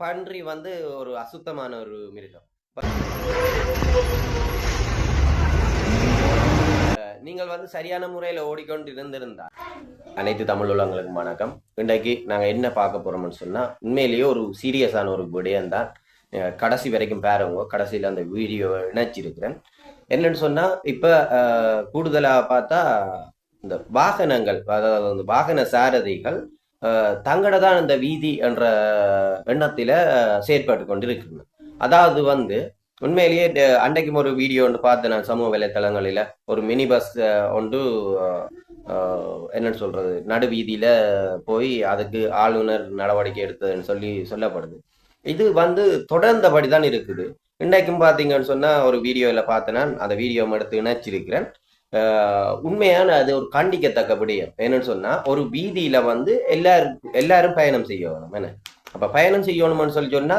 பன்றி வந்து ஒரு அசுத்தமான ஒரு மிருகம். நீங்கள் வந்து சரியான முறையில் ஓடிக்கொண்டு இருந்திருந்தா அனைத்து தமிழ் உள்ளவங்களுக்கு வணக்கம். இன்றைக்கு நாங்கள் என்ன பார்க்க போறோம்னு சொன்னால் உண்மையிலேயே ஒரு சீரியஸான ஒரு விடயம் தான். கடைசி வரைக்கும் பாருங்க கடைசியில் அந்த வீடியோ இணைச்சிருக்கிறேன். என்னன்னு சொன்னால் இப்போ கூடுதலாக பார்த்தா இந்த வாகனங்கள் அதாவது அந்த வாகன சாரதிகள் தங்கட தான் இந்த வீதி என்ற எண்ணத்தில் செயற்பட்டு கொண்டு இருக்குது அதாவது வந்து உண்மையிலேயே ட- அன்றைக்கும் ஒரு வீடியோ ஒன்று பார்த்தேன் நான் சமூக வலைத்தளங்களில். ஒரு மினி பஸ் ஒன்று என்னன்னு சொல்றது நடு வீதியில போய் அதுக்கு ஆளுநர் நடவடிக்கை எடுத்ததுன்னு சொல்லி சொல்லப்படுது. இது வந்து தொடர்ந்தபடி தான் இருக்குது. இன்றைக்கும் பார்த்தீங்கன்னு சொன்னால் ஒரு வீடியோவில் பார்த்தேன் நான். அந்த வீடியோ எடுத்து இணைச்சிருக்கிறேன். உண்மையான அது ஒரு கண்டிக்கத்தக்க விடயம் என்னன்னு சொன்னா ஒரு வீதியில வந்து எல்லாரும் எல்லாரும் பயணம் செய்யணும். என்ன? அப்ப பயணம் செய்யணும்னு சொல்லி சொன்னா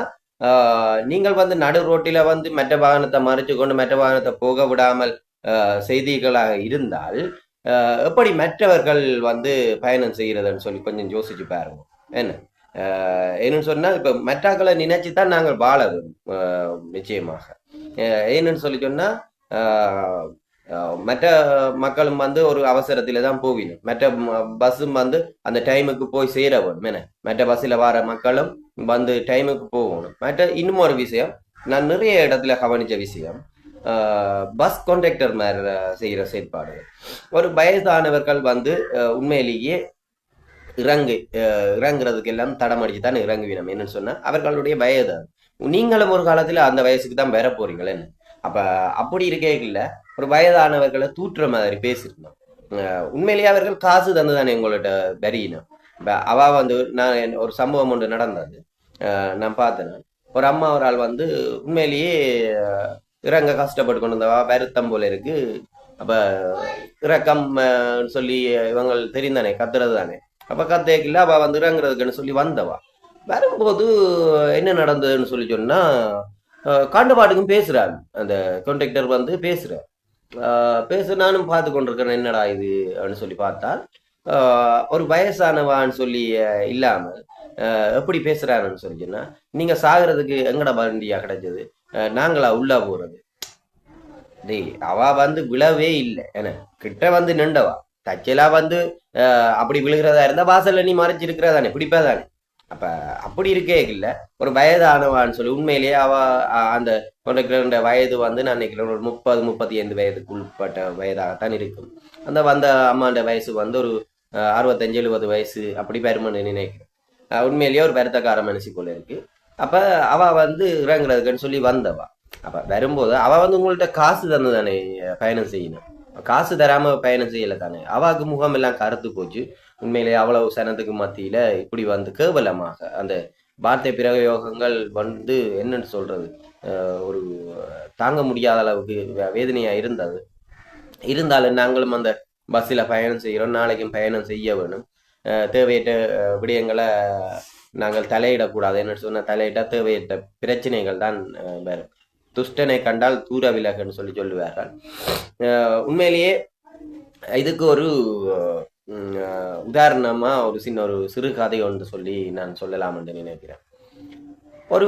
நீங்கள் வந்து நடு ரோட்டில வந்து மற்ற வாகனத்தை மறைச்சு கொண்டு மற்ற வாகனத்தை போக விடாமல் செய்திகளாக இருந்தால் எப்படி மற்றவர்கள் வந்து பயணம் செய்யறதுன்னு சொல்லி கொஞ்சம் யோசிச்சு பாருங்க. என்ன? என்னன்னு சொன்னா இப்ப மற்றாக்களை நினைச்சு தான் நாங்கள் வாழ நிச்சயமாக. என்னன்னு சொல்லி சொன்னா மற்ற மக்களும் வந்து ஒரு அவசரத்துல தான் போவினும் மற்ற பஸ்ஸும் வந்து அந்த டைமுக்கு போய் சேர வேணும் என்ன? மற்ற பஸ்ஸில் வர மக்களும் வந்து டைமுக்கு போகணும். மற்ற இன்னும் ஒரு விஷயம் நான் நிறைய இடத்துல கவனிச்ச விஷயம் பஸ் கான்ட்ராக்டர் மாதிரி செய்கிற செயற்பாடு ஒரு வயதானவர்கள் வந்து உண்மையிலேயே இறங்கு இறங்குறதுக்கு எல்லாம் தடமடிச்சு தான் இறங்குவினம் என்னன்னு சொன்னால் அவர்களுடைய வயது நீங்களும் ஒரு காலத்தில் அந்த வயசுக்கு தான் வர போறீங்களேன்னு அப்போ அப்ப அப்படி இல்லை. ஒரு வயதானவர்களை தூற்றுற மாதிரி பேசியிருந்தோம். உண்மையிலேயே அவர்கள் காசு தந்து தானே உங்கள்ட்ட வரியினம் இப்போ அவ வந்து நான் ஒரு சம்பவம் ஒன்று நடந்தது. நான் பார்த்தேன். நான். ஒரு அம்மா ஒரு ஆள் வந்து உண்மையிலேயே இறங்க கஷ்டப்பட்டு கொண்டு வந்தவா வருத்தம் போல இருக்கு. அப்ப இறக்கம் சொல்லி இவங்க தெரிந்தானே கத்துறது தானே அப்ப கத்தேக்கில்ல அவ வந்து இறங்குறதுக்குன்னு சொல்லி வந்தவா. வரும்போது என்ன நடந்ததுன்னு சொல்லி சொன்னா அஹ், காண்டுபாட்டுக்கும் பேசுறாரு. அந்த கான்ட்ராக்டர் வந்து பேசுறாரு. பேச நானும் பார்த்து கொண்டிருக்கிறேன் என்னடா இது அப்படின்னு சொல்லி பார்த்தால் ஒரு வயசானவான்னு சொல்லி இல்லாமல் எப்படி பேசுறாருன்னு சொல்லி சொன்னா நீங்க சாகிறதுக்கு எங்கட வண்டியா கிடைச்சது? நாங்களா உள்ள போறது. டேய் அவ வந்து விழவே இல்லை. என்ன கிட்ட வந்து நின்றவா? தச்சலா வந்து அப்படி விழுகிறதா இருந்தா வாசல்ல நீ மறைச்சிருக்கிறதானே? பிடிப்பாதானே? அப்ப அப்படி இருக்கே இல்லை. ஒரு வயதானவான்னு சொல்லி உண்மையிலேயே அவ அந்த கொண்ட வயது வந்து நான் நினைக்கிறேன் ஒரு முப்பது முப்பத்தி ஐந்து வயதுக்கு உட்பட்ட வயதாகத்தான் இருக்கும். அந்த வந்த அம்மாண்ட வயசு வந்து ஒரு அறுபத்தஞ்சு எழுபது வயசு அப்படி பெருமன்னு நினைக்கிறேன். உண்மையிலேயே ஒரு பெருத்தக்கார மனசு போல இருக்கு. அப்ப அவ வந்து இறங்குறதுக்குன்னு சொல்லி வந்தவா. அப்ப வரும்போது அவ வந்து உங்கள்ட்ட காசு தந்து தானே பயணம் செய்யணும். காசு தராம பயணம் செய்யல தானே. அவாக்கு முகம் எல்லாம் கருத்து போச்சு. உண்மையிலே அவ்வளவு சனத்துக்கு மத்தியில இப்படி வந்து கேவலமாக அந்த வார்த்தை பிரயோகங்கள் வந்து என்னன்னு சொல்றது? ஒரு தாங்க முடியாத அளவுக்கு வே- வேதனையா இருந்தது. இருந்தாலும் நாங்களும் அந்த பஸ்ஸில் பயணம் செய்கிறோம். நாளைக்கும் பயணம் செய்ய வேணும். தேவையற்ற விடயங்களை நாங்கள் தலையிடக்கூடாது. என்ன சொன்னால் தலையிட்ட தேவையற்ற பிரச்சனைகள் தான் அஹ், வரும். துஷ்டனை கண்டால் தூர விலகன்னு சொல்லி சொல்லுவார்கள். உண்மையிலேயே இதுக்கு ஒரு உம், உதாரணமா ஒரு சின்ன ஒரு சிறு கதை ஒன்று சொல்லி நான் சொல்லலாம் என்று நினைக்கிறேன். ஒரு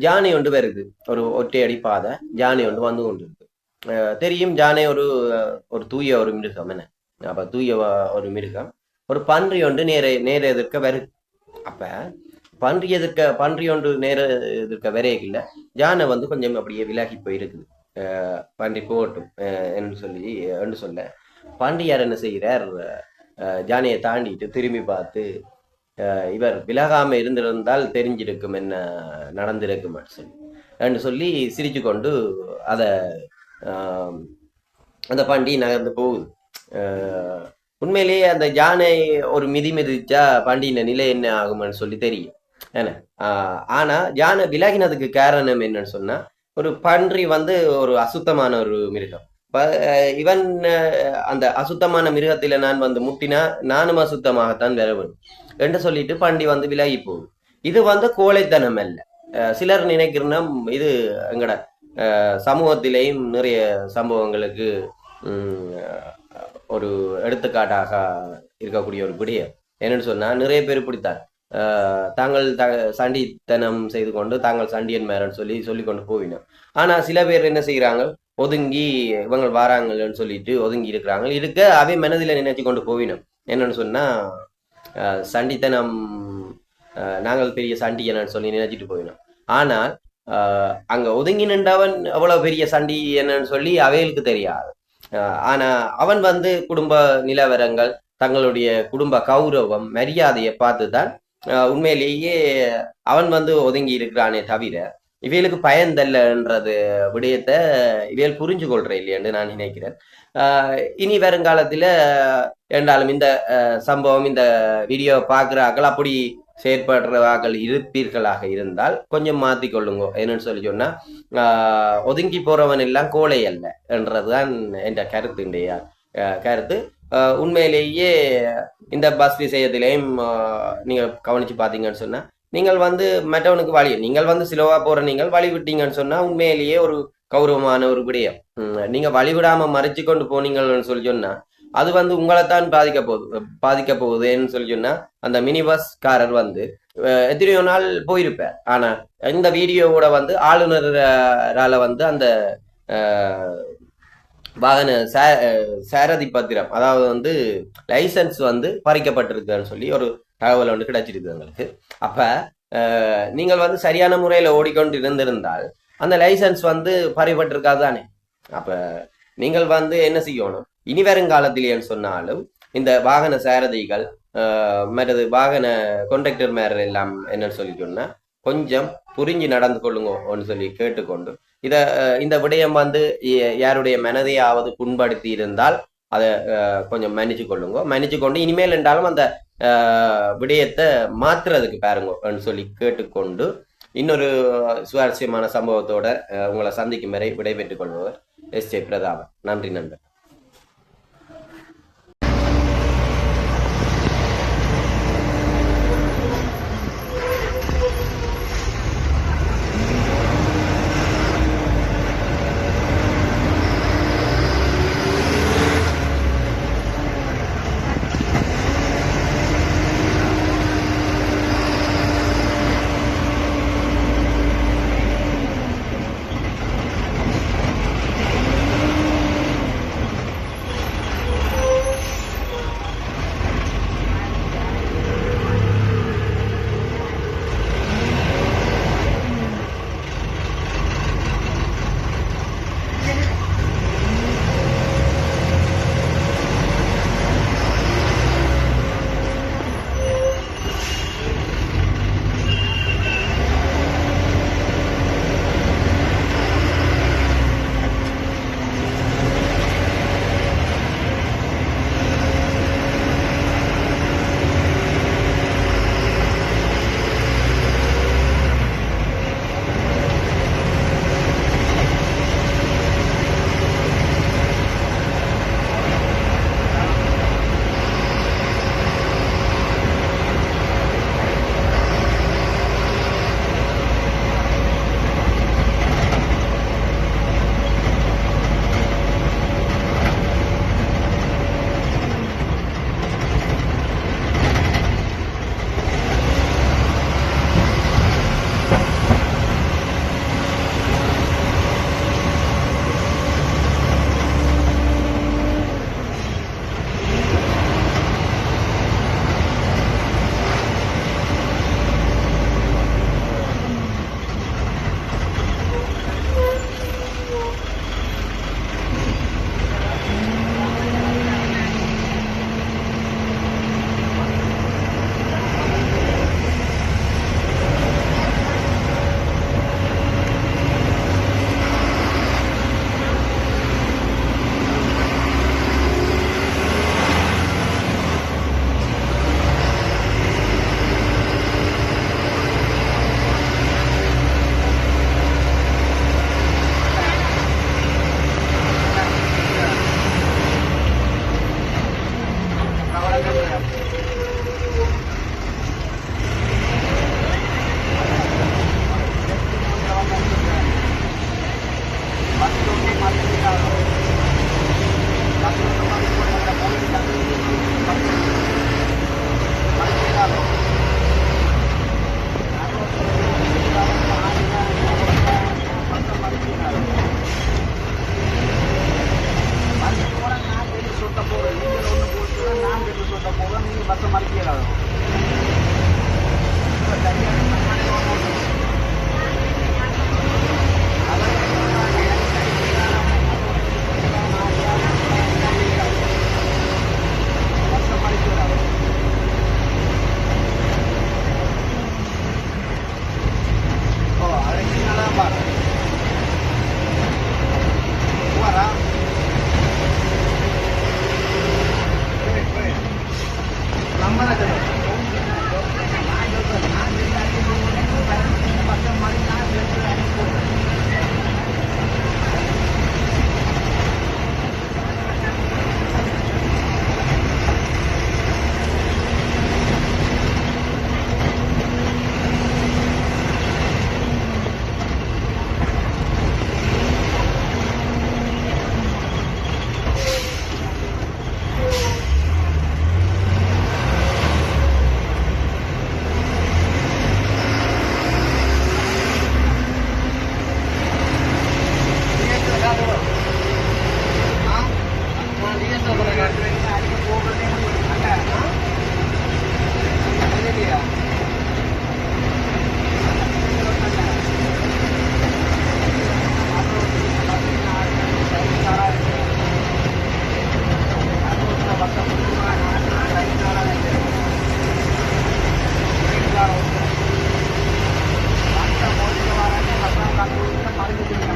ஜானை ஒன்று வருது. ஒரு ஒற்றையடி பாதை. ஜானை ஒன்று வந்து கொண்டு இருக்கு அஹ், தெரியும் ஜானை ஒரு ஒரு தூய ஒரு மிருகம் என்ன? அப்ப தூய ஒரு மிருகம். ஒரு பன்றி ஒன்று நேர நேர எதிர்க்க வருது அப்ப பன்றி எதிர்க்க பன்றி ஒன்று நேர எதிர்க்க வரையில ஜானை வந்து கொஞ்சம் அப்படியே விலகி போயிருக்குது. பன்றி போகட்டும் அஹ், என்று சொல்லி என்று சொல்ல பாண்டியார் என்ன செய்கிறார்? ஜானியை ஜானையை தாண்டிட்டு திரும்பி பார்த்து அஹ், இவர் விலகாம இருந்திருந்தால் தெரிஞ்சிருக்கும் என்ன நடந்திருக்கும் சொல்லி. என்று சொல்லி சிரிச்சு கொண்டு அதை அந்த பாண்டி நகர்ந்து போகுது. உண்மையிலேயே அந்த ஜானை ஒரு மிதி மிதிச்சா பாண்டியின் நிலை என்ன ஆகும்னு சொல்லி தெரியும். என்ன? ஆஹ் ஆனா ஜானை விலகினதுக்கு காரணம் என்னன்னு சொன்னா ஒரு பன்றி வந்து ஒரு அசுத்தமான ஒரு மிருகம். இவன் அந்த அசுத்தமான மிருகத்தில நான் வந்து முட்டினா நானும் அசுத்தமாகத்தான் வரவேன் என்று சொல்லிட்டு பண்டி வந்து விலகி போகும். இது வந்து கோழைத்தனம் அல்ல. சிலர் நினைக்கிறோம் இது எங்கட சமூகத்திலேயும் நிறைய சம்பவங்களுக்கு உம், ஒரு எடுத்துக்காட்டாக இருக்கக்கூடிய ஒரு விடயம். என்னன்னு சொன்னா நிறைய பேர் பிடித்தார் தாங்கள் த சண்டித்தனம் செய்து கொண்டு தாங்கள் சண்டியன் மேரன் சொல்லி சொல்லி கொண்டு போவினோம். ஆனா சில பேர் என்ன செய்யறாங்க ஒதுங்கி இவங்க வாராங்கன்னு சொல்லிட்டு ஒதுங்கி இருக்கிறாங்க. இருக்க அவை மனதில் நினைச்சு கொண்டு போவினோம். என்னன்னு சொன்னால் சண்டித்தனம் நாங்கள் பெரிய சண்டி என்னன்னு சொல்லி நினைச்சிட்டு போயினோம் ஆனால் அஹ், அங்க ஒதுங்கி நின்றவன் அவ்வளவு பெரிய சண்டி என்னன்னு சொல்லி அவைகளுக்கு தெரியாது. ஆனால் ஆனா அவன் வந்து குடும்ப நிலவரங்கள் தங்களுடைய குடும்ப கௌரவம் மரியாதையை பார்த்து தான் உண்மையிலேயே அவன் வந்து ஒதுங்கி இருக்கிறானே தவிர இவைகளுக்கு பயந்தல்லன்றது விடயத்தை இவைகள் புரிஞ்சு கொள்ற இல்லையென்று நான் நினைக்கிறேன். ஆஹ் இனி வருங்காலத்துல என்றாலும் இந்த சம்பவம் இந்த வீடியோ பார்க்குறாக்கள் அப்படி செயற்படுறவாக்கள் இருப்பீர்களாக இருந்தால் கொஞ்சம் மாத்தி கொள்ளுங்க என்னன்னு சொல்லி சொன்னா ஆஹ், ஒதுங்கி போறவன் எல்லாம் கோழை அல்ல என்றதுதான் என்ற கருத்து இன்றைய கருத்து. உண்மையிலேயே இந்த பஸ் விஷயத்திலையும் நீங்கள் நீங்க கவனிச்சு பார்த்தீங்கன்னு சொன்னா நீங்கள் வந்து மற்றவனுக்கு வழி நீங்கள் வந்து சிலவா போற நீங்கள் வழி விட்டீங்கன்னு சொன்னா உண்மையிலேயே ஒரு கௌரவமான ஒரு விடயம். நீங்க வழிவிடாம மறைச்சு கொண்டு போனீங்கன்னு சொல்லி சொன்னா அது வந்து உங்களைத்தான் பாதிக்க போகுது பாதிக்க போகுதுன்னு சொல்லி சொன்னா அந்த மினி பஸ்காரர் வந்து எத்தனையோ நாள் போயிருப்பார். ஆனா இந்த வீடியோவோட வந்து ஆளுநரால வந்து அந்த வாகன சே சாரதி பத்திரம் அதாவது வந்து லைசன்ஸ் வந்து பறிக்கப்பட்டிருக்குன்னு சொல்லி ஒரு தகவல் ஒன்று கிடைச்சிருக்கு எங்களுக்கு. அப்ப அஹ், நீங்கள் வந்து சரியான முறையில் ஓடிக்கொண்டு இருந்திருந்தால் அந்த லைசன்ஸ் வந்து பறிபட்டிருக்காது தானே? அப்ப நீங்கள் வந்து என்ன செய்யணும்? இனி வருங்காலத்திலேன்னு சொன்னாலும் இந்த வாகன சாரதிகள் மற்றது வாகன கொண்டக்டர் மேர் எல்லாம் என்னன்னு சொல்லி சொன்னா கொஞ்சம் புரிஞ்சு நடந்து கொள்ளுங்கன்னு சொல்லி கேட்டுக்கொண்டு. இத இந்த விடயம் வந்து யாருடைய மனதையாவது புண்படுத்தி இருந்தால் அதை கொஞ்சம் மன்னிச்சு கொள்ளுங்க. மன்னிச்சு கொண்டு இனிமேல் என்றாலும் அந்த விடயத்தை மாத்துறதுக்கு பாருங்கன்னு சொல்லி கேட்டுக்கொண்டு இன்னொரு சுவாரஸ்யமான சம்பவத்தோட உங்களை சந்திக்கும் வரை விடைபெற்றுக் கொள்பவர் எஸ் ஜே பிரதாபன் நன்றி நண்பர்.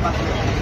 পাচ্ছি